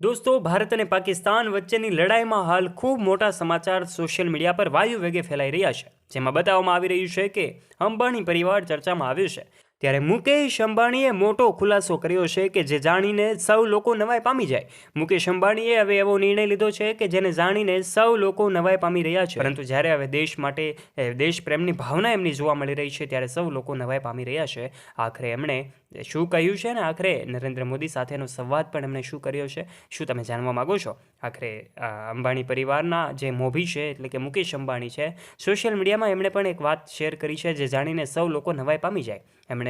દોસ્તો, ભારત અને પાકિસ્તાન વચ્ચેની લડાઈમાં હાલ ખૂબ મોટા સમાચાર સોશિયલ મીડિયા પર વાયુ વેગે ફેલાઈ રહ્યા છે. જેમાં બતાવવામાં આવી રહ્યું છે કે અંબાણી પરિવાર ચર્ચામાં આવ્યું છે. ત્યારે મુકેશ અંબાણીએ મોટો ખુલાસો કર્યો છે કે જે જાણીને સૌ લોકો નવાઈ પામી જાય. મુકેશ અંબાણીએ હવે એવો નિર્ણય લીધો છે કે જેને જાણીને સૌ લોકો નવાઈ પામી રહ્યા છે. પરંતુ જ્યારે હવે દેશ માટે દેશ પ્રેમની ભાવના એમની જોવા મળી રહી છે, ત્યારે સૌ લોકો નવાઈ પામી રહ્યા છે. આખરે એમણે શું કહ્યું છે ને આખરે નરેન્દ્ર મોદી સાથેનો સંવાદ પણ એમણે શું કર્યો છે? શું તમે જાણવા માગો છો? આખરે અંબાણી પરિવારના જે મોભી છે, એટલે કે મુકેશ અંબાણી છે, સોશિયલ મીડિયામાં એમણે પણ એક વાત શેર કરી છે જે જાણીને સૌ લોકો નવાઈ પામી જાય. એમણે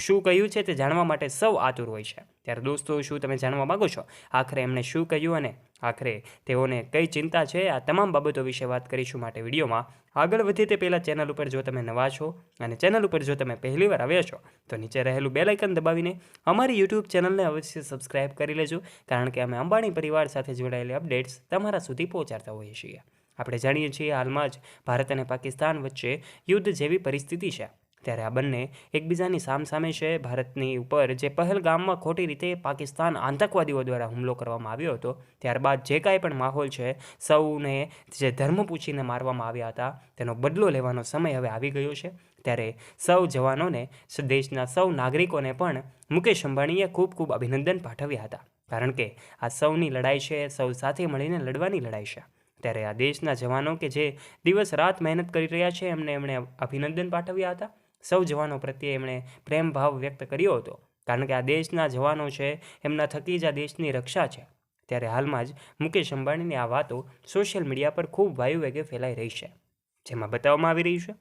શું કહ્યું છે તે જાણવા માટે સૌ આતુર હોય છે. ત્યારે દોસ્તો, શું તમે જાણવા માગો છો? આખરે એમણે શું કહ્યું અને આખરે તેઓને કઈ ચિંતા છે? આ તમામ બાબતો વિશે વાત કરીશું માટે વિડીયોમાં. આગળ વધીએ તે પહેલાં ચેનલ ઉપર જો તમે નવા છો અને ચેનલ ઉપર જો તમે પહેલીવાર આવ્યા છો, તો નીચે રહેલું બેલ દબાવીને અમારી યુટ્યુબ ચેનલને અવશ્ય સબસ્ક્રાઇબ કરી લેજો, કારણ કે અમે અંબાણી પરિવાર સાથે જોડાયેલી અપડેટ્સ તમારા સુધી પહોંચાડતા હોઈએ છીએ. આપણે જાણીએ છીએ, હાલમાં જ ભારત અને પાકિસ્તાન વચ્ચે યુદ્ધ જેવી પરિસ્થિતિ છે. ત્યારે આ બંને એકબીજાની સામસામે છે. ભારતની ઉપર જે પહેલગામમાં ખોટી રીતે પાકિસ્તાન આતંકવાદીઓ દ્વારા હુમલો કરવામાં આવ્યો હતો, ત્યારબાદ જે કાંઈ પણ માહોલ છે, સૌને જે ધર્મ પૂછીને મારવામાં આવ્યા હતા, તેનો બદલો લેવાનો સમય હવે આવી ગયો છે. ત્યારે સૌ જવાનોને, દેશના સૌ નાગરિકોને પણ મુકેશ અંબાણીએ ખૂબ ખૂબ અભિનંદન પાઠવ્યા હતા. કારણ કે આ સૌની લડાઈ છે, સૌ સાથે મળીને લડવાની લડાઈ છે. ત્યારે આ દેશના જવાનો કે જે દિવસ રાત મહેનત કરી રહ્યા છે, એમને એમણે અભિનંદન પાઠવ્યા હતા. સૌ જવાનો પ્રત્યે એમણે પ્રેમભાવ વ્યક્ત કર્યો હતો. કારણ કે આ દેશના જવાનો છે, એમના થકી જ આ દેશની રક્ષા છે. ત્યારે હાલમાં જ મુકેશ અંબાણીની આ વાતો સોશિયલ મીડિયા પર ખૂબ વાયુ વેગે ફેલાઈ રહી છે. જેમાં બતાવવામાં આવી રહ્યું છે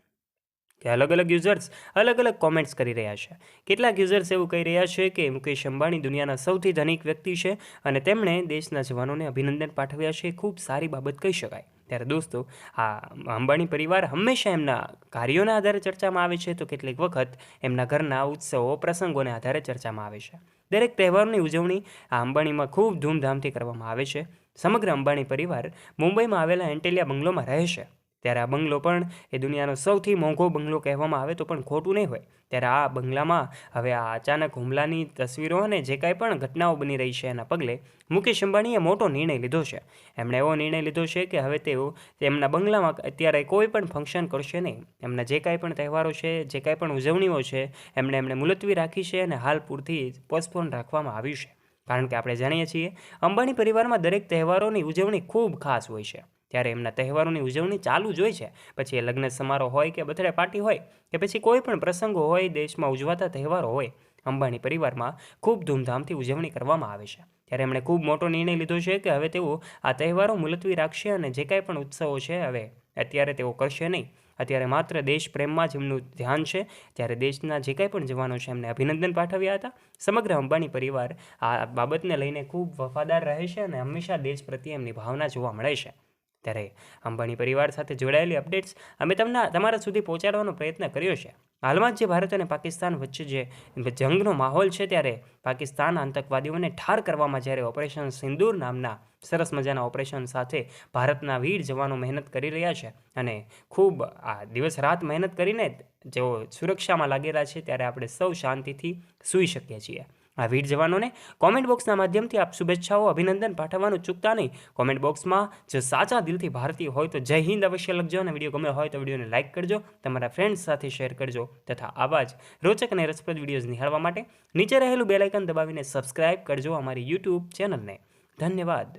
કે અલગ અલગ યુઝર્સ અલગ અલગ કોમેન્ટ્સ કરી રહ્યા છે. કેટલાક યુઝર્સ એવું કહી રહ્યા છે કે મુકેશ અંબાણી દુનિયાના સૌથી ધનિક વ્યક્તિ છે અને તેમણે દેશના જવાનોને અભિનંદન પાઠવ્યા છે. ખૂબ સારી બાબત કહી શકાય. ત્યારે દોસ્તો, આ અંબાણી પરિવાર હંમેશા એમના કાર્યોના આધારે ચર્ચામાં આવે છે, તો કેટલીક વખત એમના ઘરના ઉત્સવો, પ્રસંગોને આધારે ચર્ચામાં આવે છે. દરેક તહેવારની ઉજવણી આ અંબાણીમાં ખૂબ ધૂમધામથી કરવામાં આવે છે. સમગ્ર અંબાણી પરિવાર મુંબઈમાં આવેલા એન્ટેલિયા બંગલોમાં રહે છે. ત્યારે આ બંગલો પણ એ દુનિયાનો સૌથી મોંઘો બંગલો કહેવામાં આવે તો પણ ખોટું નહીં હોય. ત્યારે આ બંગલામાં હવે આ અચાનક હુમલાની તસવીરો અને જે કાંઈ પણ ઘટનાઓ બની રહી છે એના પગલે મુકેશ અંબાણીએ મોટો નિર્ણય લીધો છે. એમણે એવો નિર્ણય લીધો છે કે હવે તેઓ તેમના બંગલામાં અત્યારે કોઈ પણ ફંક્શન કરશે નહીં. એમના જે કાંઈ પણ તહેવારો છે, જે કાંઈ પણ ઉજવણીઓ છે, એમણે એમણે મુલતવી રાખી છે અને હાલ પૂરથી પોસ્ટપોન રાખવામાં આવ્યું છે. કારણ કે આપણે જાણીએ છીએ, અંબાણી પરિવારમાં દરેક તહેવારોની ઉજવણી ખૂબ ખાસ હોય છે. ત્યારે એમના તહેવારોની ઉજવણી ચાલુ જ હોય છે. પછી એ લગ્ન સમારોહ હોય કે બર્થડે પાર્ટી હોય કે પછી કોઈ પણ પ્રસંગો હોય, દેશમાં ઉજવાતા તહેવારો હોય, અંબાણી પરિવારમાં ખૂબ ધૂમધામથી ઉજવણી કરવામાં આવે છે. ત્યારે એમણે ખૂબ મોટો નિર્ણય લીધો છે કે હવે તેઓ આ તહેવારો મુલતવી રાખશે અને જે કાંઈ પણ ઉત્સવો છે હવે અત્યારે તેઓ કરશે નહીં. અત્યારે માત્ર દેશ પ્રેમમાં જ એમનું ધ્યાન છે. ત્યારે દેશના જે કાંઈ પણ જવાનો છે એમને અભિનંદન પાઠવ્યા હતા. સમગ્ર અંબાણી પરિવાર આ બાબતને લઈને ખૂબ વફાદાર રહે છે અને હંમેશા દેશ પ્રત્યે એમની ભાવના જોવા મળે છે. ત્યારે અંબાણી પરિવાર સાથે જોડાયેલી અપડેટ્સ અમે તમને તમારા સુધી પહોંચાડવાનો પ્રયત્ન કર્યો છે. હાલમાં જ ભારત અને પાકિસ્તાન વચ્ચે જે જંગનો માહોલ છે ત્યારે પાકિસ્તાન આતંકવાદીઓને ઠાર કરવામાં જ્યારે ઓપરેશન સિંદૂર નામના સરસ મજાના ઓપરેશન સાથે ભારતના વીર જવાનો મહેનત કરી રહ્યા છે અને ખૂબ આ દિવસ રાત મહેનત કરીને જેઓ સુરક્ષામાં લાગેલા છે ત્યારે આપણે સૌ શાંતિથી સૂઈ શકીએ છીએ. આ વીર જવાનોને કોમેન્ટ બોક્સના માધ્યમથી આપ શુભેચ્છાઓ, અભિનંદન પાઠવવાનું ચૂકતા નહીં. કોમેન્ટ બોક્સમાં જો સાચા દિલથી ભારતીય હોય તો જય હિન્દ અવશ્ય લખજો અને વીડિયો ગમે હોય તો વિડીયોને લાઇક કરજો. તમારા ફ્રેન્ડ્સ સાથે શેર કરજો તથા આવા જ રોચક અને રસપ્રદ વિડીયોઝ નિહાળવા માટે નીચે રહેલું બેલાઇકન દબાવીને સબસ્ક્રાઇબ કરજો અમારી યુટ્યુબ ચેનલને ધન્યવાદ.